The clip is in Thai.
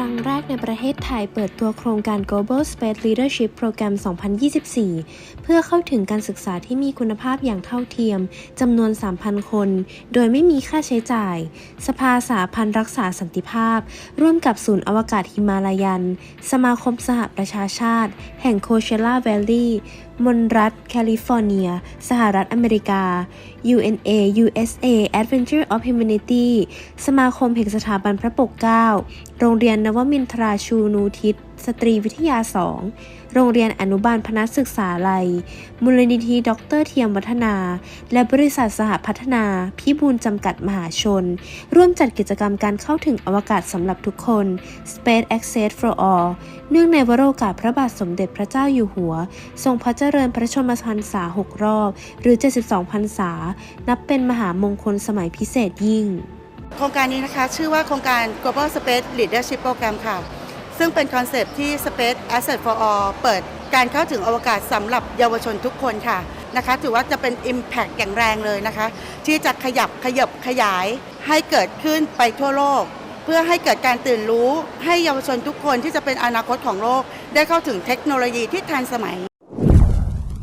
รั้งแรกในประเทศไทยเปิดตัวโครงการ Global Space Leadership Program 2024 เพื่อเข้าถึงการศึกษาที่มีคุณภาพอย่างเท่าเทียม จำนวน 3,000 คน โดยไม่มีค่าใช้จ่าย สภาสาพันธ์รักษาสันติภาพ ร่วมกับศูนย์อวกาศฮิมาลายัน สมาคมสหประชาชาติ แห่งโคเชล่าแวลลีย์ มณรัฐแคลิฟอร์เนีย สหรัฐอเมริกา UNA USA Adventure of Humanity สมาคมแห่งสถาบันพระปกเกล้า โรงเรียนนวมินทราชูนูทิศ สตรีวิทยา 2 โรงเรียนอนุบาลพนัสศึกษาลัย มูลนิธิด็อกเตอร์เทียมวัฒนา และบริษัทสหพัฒนา พิบูลจำกัดมหาชน ร่วมจัดกิจกรรมการเข้าถึงอวกาศสำหรับทุกคน Space Access for All เนื่องในวโรกาสพระบาทสมเด็จพระเจ้าอยู่หัว ทรงพระเจริญพระชนมพรรษา 6 รอบ หรือ 72 พรรษา นับเป็นมหามงคลสมัยพิเศษยิ่งโครงการนี้นะคะ ชื่อว่าโครงการ Global Space Leadership Program ค่ะ ซึ่งเป็นคอนเซปที่ Space Asset for All เปิดการเข้าถึงอวกาศสำหรับเยาวชนทุกคนค่ะนะคะ ถือว่าจะเป็น Impact อย่างแรงเลยนะคะ ที่จะขยับขยับขยายให้เกิดขึ้นไปทั่วโลก เพื่อให้เกิดการตื่นรู้ให้เยาวชนทุกคนที่จะเป็นอนาคตของโลก ได้เข้าถึงเทคโนโลยีที่ทันสมัย